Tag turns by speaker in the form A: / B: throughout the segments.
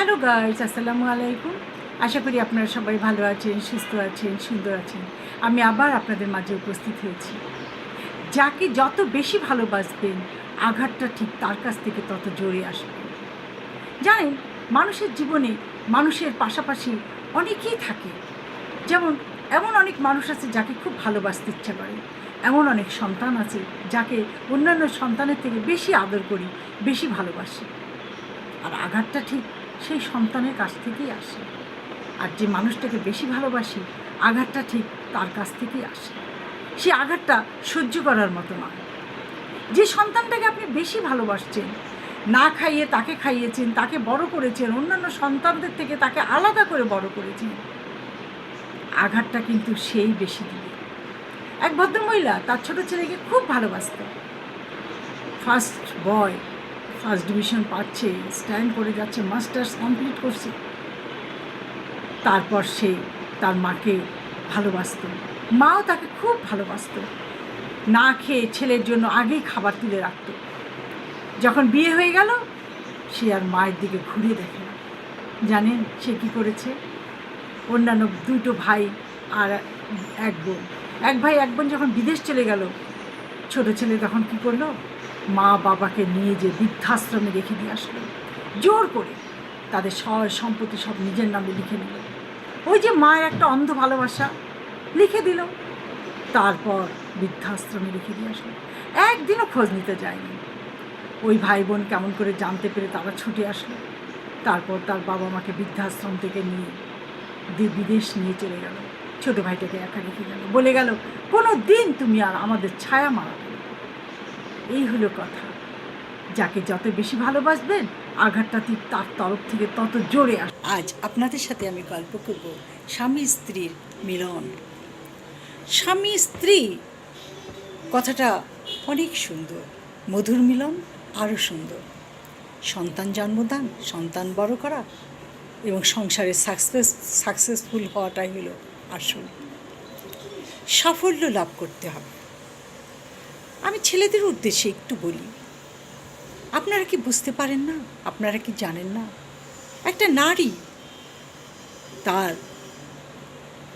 A: Hello guys আসসালামু আলাইকুম আশা করি আপনারা সবাই ভালো আছেন, সুস্থ আছেন, সুন্দর আছেন। আমি আবার আপনাদের মাঝে উপস্থিত হয়েছি। যাকে যত বেশি ভালোবাসবেন, আঘাতটা ঠিক তার কাছ থেকে তত জোরে আসবে। জানেন মানুষের জীবনে মানুষের পাশাপাশি অনেকেই থাকে। যেমন, এমন অনেক মানুষ আছে যাকে খুব ভালোবাসতে ইচ্ছা করে। এমন অনেক সন্তান আছে যাকে অন্যান্য সন্তানের থেকে বেশি আদর করি, বেশি ভালোবাসি। আর আঘাতটা ঠিক সেই সন্তানের কাছ থেকেই আসে। আর যে মানুষটাকে বেশি ভালোবাসি, আঘাতটা ঠিক তার কাছ থেকেই আসে। সে আঘাতটা সহ্য করার মতো নয়। যে সন্তানটাকে আপনি বেশি ভালোবাসছেন, না খাইয়ে তাকে খাইয়েছেন, তাকে বড় করেছেন, অন্যান্য সন্তানদের থেকে তাকে আলাদা করে বড় করেছেন, আঘাতটা কিন্তু সেই বেশি দিবে। এক ভদ্রমহিলা তার ছোট ছেলেকে খুব ভালোবাসত। ফার্স্ট বয় ফার্স্ট ডিভিশন পাচ্ছে, স্ট্যান্ড করে যাচ্ছে, মাস্টার্স কমপ্লিট করছে। তারপর সে তার মাকে ভালোবাসত। মাও তাকে খুব ভালোবাসত। না খেয়ে ছেলের জন্য আগেই খাবার তুলে রাখত। যখন বিয়ে হয়ে গেল, সে আর মায়ের দিকে ঘুরে দেখে না। জানেন সে কী করেছে? অন্যান্য দুটো ভাই আর এক বোন। এক ভাই, এক বোন যখন বিদেশ চলে গেল, ছোট ছেলে তখন কী করল? মা বাবাকে নিয়ে যে বৃদ্ধাশ্রমে রেখে দিয়ে আসলো। জোর করে তাদের সয় সম্পত্তি সব নিজের নামে লিখে নিল। ওই যে মায়ের একটা অন্ধ ভালোবাসা লিখে দিল। তারপর বৃদ্ধাশ্রমে লিখে দিয়ে আসলো। একদিনও খোঁজ নিতে যায়নি। ওই ভাই বোন কেমন করে জানতে পেরে তারা ছুটে আসলো। তারপর তার বাবা মাকে বৃদ্ধাশ্রম থেকে নিয়ে বিদেশ নিয়ে চলে গেল। ছোটো ভাইটাকে একা রেখে গেল। বলে গেল, কোনো দিন তুমি আর আমাদের ছায়া মারাবে। এই হলো কথা। যাকে যত বেশি ভালোবাসবেন, আঘাতটা ঠিক তার তরফ থেকে তত জোরে আস আজ আপনাদের সাথে আমি গল্প করব স্বামী স্ত্রীর মিলন। স্বামী স্ত্রী, কথাটা অনেক সুন্দর, মধুর মিলন আরও সুন্দর। সন্তান জন্মদান, সন্তান বড় করা এবং সংসারে সাকসেস সাকসেসফুল হওয়াটাই হলো আসল। সাফল্য লাভ করতে হবে। আমি ছেলেদের উদ্দেশ্যে একটু বলি। আপনারা কি বুঝতে পারেন না? আপনারা কি জানেন না? একটা নারী তার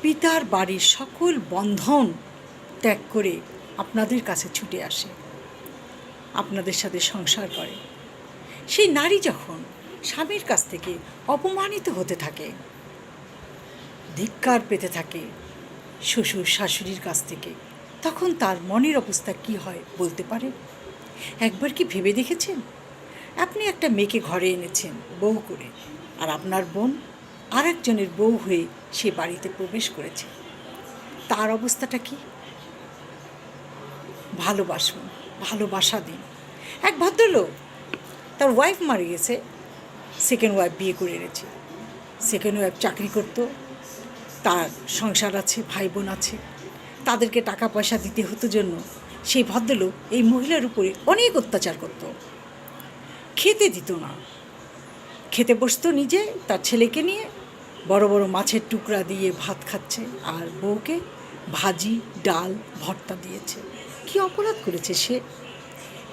A: পিতার বাড়ির সকল বন্ধন ত্যাগ করে আপনাদের কাছে ছুটে আসে, আপনাদের সাথে সংসার করে। সেই নারী যখন স্বামীর কাছ থেকে অপমানিত হতে থাকে, ধিক্কার পেতে থাকে, শ্বশুর শাশুড়ির কাছ থেকে তখন তার মনের অবস্থা কি হয় বলতে পারে একবার কি ভেবে দেখেছেন? আপনি একটা মেয়েকে ঘরে এনেছেন, বউ করে, আর আপনার বোন আর একজনের বউ হয়ে সে বাড়িতে প্রবেশ করেছে। তার অবস্থাটা কি? ভালোবাসুন, ভালোবাসা দিন। এক ভদ্রলোক, তার ওয়াইফ মারা গেছে সেকেন্ড ওয়াইফ বিয়ে করে এনেছে। সেকেন্ড ওয়াইফ চাকরি করতো, তার সংসার আছে ভাই বোন আছে। তাদেরকে টাকা পয়সা দিতে হতো জন্য সেই ভদ্রলোক এই মহিলার উপরে অনেক অত্যাচার করত। খেতে দিত না। খেতে বসতো নিজে, তার ছেলেকে নিয়ে, বড় বড় মাছের টুকরা দিয়ে ভাত খাচ্ছে আর বউকে ভাজি, ডাল, ভর্তা দিয়েছে। কি অপরাধ করেছে সে?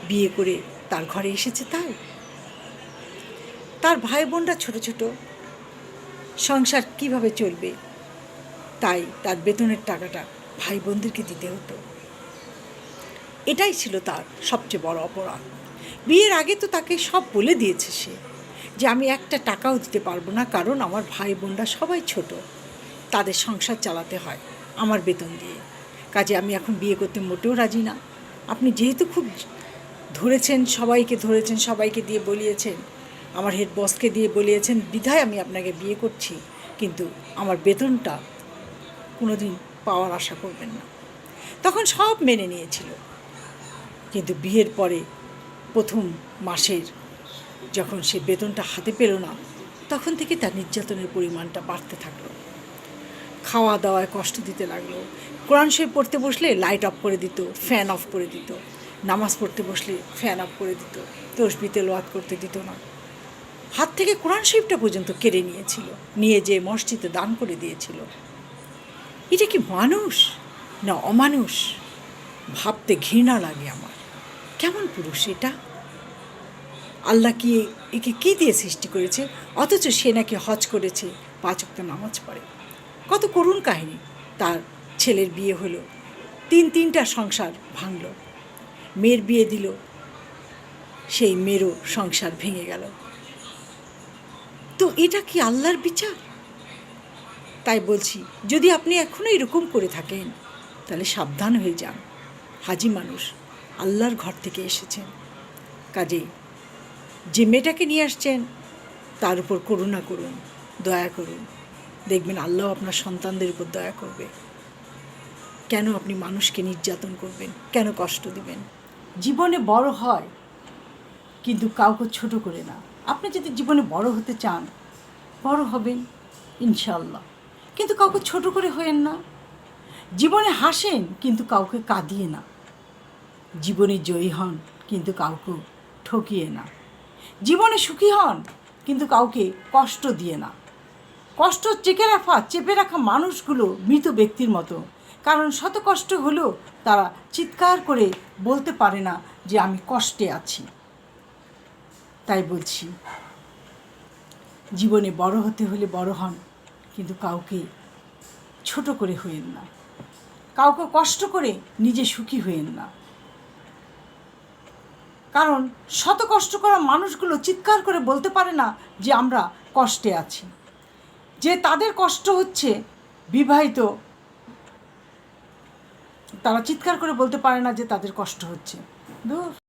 A: বিয়ে করে তার ঘরে এসেছে তাই? তার ভাই বোনরা ছোট ছোট। সংসার কীভাবে চলবে? তাই তার বেতনের টাকাটা ভাই বোনদেরকে দিতে হতো। এটাই ছিল তার সবচেয়ে বড় অপরাধ। বিয়ের আগে তো তাকে সব বলে দিয়েছে সে যে, আমি একটা টাকাও দিতে পারব না কারণ আমার ভাই বোনরা সবাই ছোট। তাদের সংসার চালাতে হয় আমার বেতন দিয়ে। কাজে আমি এখন বিয়ে করতে মোটেও রাজি না। আপনি যেহেতু খুব ধরেছেন, সবাইকে ধরেছেন, সবাইকে দিয়ে বলিয়েছেন, আমার হেড বসকে দিয়ে বলিয়েছেন, বিধায় আমি আপনাকে বিয়ে করছি। কিন্তু আমার বেতনটা কোনো দিন পাওয়ার আশা করবেন না। তখন সব মেনে নিয়েছিল। কিন্তু বিয়ের পরে প্রথম মাসের যখন সে বেতনটা হাতে পেল না, তখন থেকে তার নির্যাতনের পরিমাণটা বাড়তে থাকল। খাওয়া দাওয়ায় কষ্ট দিতে লাগল। কোরআন শরীফ পড়তে বসলে লাইট অফ করে দিত ফ্যান অফ করে দিত। নামাজ পড়তে বসলে ফ্যান অফ করে দিত। তসবিতে লোয়াত করতে দিত না। হাত থেকে কোরআন শরীফটা পর্যন্ত কেড়ে নিয়েছিল। নিয়ে যে মসজিদে দান করে দিয়েছিল। এটা কি মানুষ? না, অমানুষ। ভাবতে ঘৃণা লাগে আমার। কেমন পুরুষ এটা? আল্লাহ কি একে কী দিয়ে সৃষ্টি করেছে? অথচ সে নাকি হজ করেছে, পাঁচ ওয়াক্ত নামাজ পড়ে। কত করুণ কাহিনী। তার ছেলের বিয়ে হলো। তিন তিনটা সংসার ভাঙল। মেয়ের বিয়ে দিল। সেই মেয়েরও সংসার ভেঙে গেল। তো এটা কি আল্লাহর বিচার? তাই বলছি, যদি আপনি এখনও এরকম করে থাকেন, তাহলে সাবধান হয়ে যান। হাজি মানুষ, আল্লাহর ঘর থেকে এসেছেন। কাজে, যে মেয়েটাকে নিয়ে আসছেন, তার উপর করুণা করুন, দয়া করুন। দেখবেন আল্লাহ আপনার সন্তানদের উপর দয়া করবে। কেন আপনি মানুষকে নির্যাতন করবেন? কেন কষ্ট দিবেন? জীবনে বড় হয়, কিন্তু কাউকে ছোট করে না। আপনি যদি জীবনে বড় হতে চান, বড় হবেন ইনশাল্লাহ কিন্তু কাউকে ছোট করে হয়েন না। জীবনে হাসেন, কিন্তু কাউকে কাঁদিয়ে না। জীবনে জয়ী হন, কিন্তু কাউকে ঠকিয়ে না। জীবনে সুখী হন, কিন্তু কাউকে কষ্ট দিয়ে না। কষ্ট চেপে রাখা চেপে রাখা মানুষগুলো মৃত ব্যক্তির মতো। কারণ শত কষ্ট হলেও তারা চিৎকার করে বলতে পারে না যে আমি কষ্টে আছি। তাই বলছি, জীবনে বড় হতে হলে বড় হন। কিন্তু কাউকে ছোট করে হইেন না। কাউকে কষ্ট করে নিজে সুখী হইেন না। কারণ শত কষ্ট করা মানুষগুলো চিৎকার করে বলতে পারে না যে আমরা কষ্টে আছি। যে তাদের কষ্ট হচ্ছে বিবাহিত, তারা চিৎকার করে বলতে পারে না যে তাদের কষ্ট হচ্ছে। দূর।